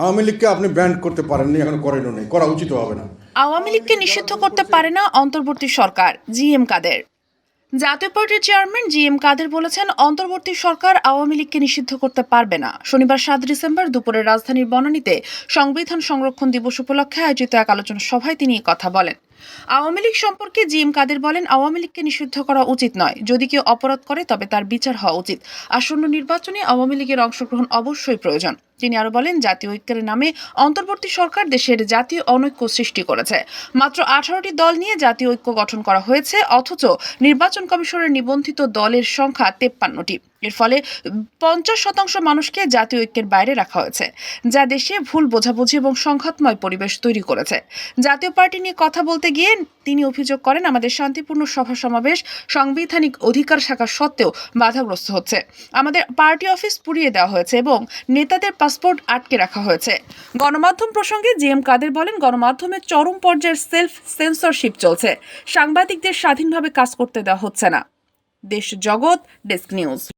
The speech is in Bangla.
আওয়ামী লীগকে আপনি ব্যান্ড করতে পারেননি, এখন করেনও নেই। করা উচিত হবে না। আওয়ামী লীগকে নিষিদ্ধ করতে পারে না অন্তর্বর্তী সরকার, জি এম কাদের। জাতীয় পার্টির চেয়ারম্যান জি এম কাদের বলেছেন, অন্তর্বর্তী সরকার আওয়ামী লীগকে নিষিদ্ধ করতে পারবে না। শনিবার সাত ডিসেম্বর দুপুরে রাজধানীর বনানীতে সংবিধান সংরক্ষণ দিবস উপলক্ষে আয়োজিত এক আলোচনা সভায় তিনি কথা বলেন। আওয়ামী লীগ সম্পর্কে জি এম কাদের বলেন, আওয়ামী লীগকে নিষিদ্ধ করা উচিত নয়। যদি কেউ অপরাধ করে, তবে তার বিচার হওয়া উচিত। আসন্ন নির্বাচনে আওয়ামী লীগের অংশগ্রহণ অবশ্যই প্রয়োজন। তিনি আরও বলেন, জাতীয় ঐক্যের নামে অন্তর্বর্তী সরকার দেশের জাতীয় অনৈক্য সৃষ্টি করেছে। মাত্র আঠারোটি দল নিয়ে জাতীয় ঐক্য গঠন করা হয়েছে, অথচ নির্বাচন কমিশনের নিবন্ধিত দলের সংখ্যা তেপ্পান্নটি। এর ফলে পঞ্চাশ শতাংশ মানুষকে জাতীয় ঐক্যের বাইরে রাখা হয়েছে, যা দেশে ভুল বোঝাবুঝি এবং সংঘাতময় পরিবেশ তৈরি করেছে। জাতীয় পার্টি নিয়ে কথা বলতে গিয়ে তিনি অভিযোগ করেন, আমাদের শান্তিপূর্ণ সভা সমাবেশ সাংবিধানিক অধিকার শাখা সত্ত্বেও বাধাগ্রস্ত হচ্ছে। আমাদের পার্টি অফিস পুড়িয়ে দেওয়া হয়েছে এবং নেতাদের পাসপোর্ট আটকে রাখা হয়েছে। গণমাধ্যম প্রসঙ্গে জি এম কাদের বলেন, গণমাধ্যমে চরম পর্যায়ের সেলফ সেন্সরশিপ চলছে। সাংবাদিকদের স্বাধীনভাবে কাজ করতে দেওয়া হচ্ছে না। দেশ জগৎ, ডেস্ক নিউজ।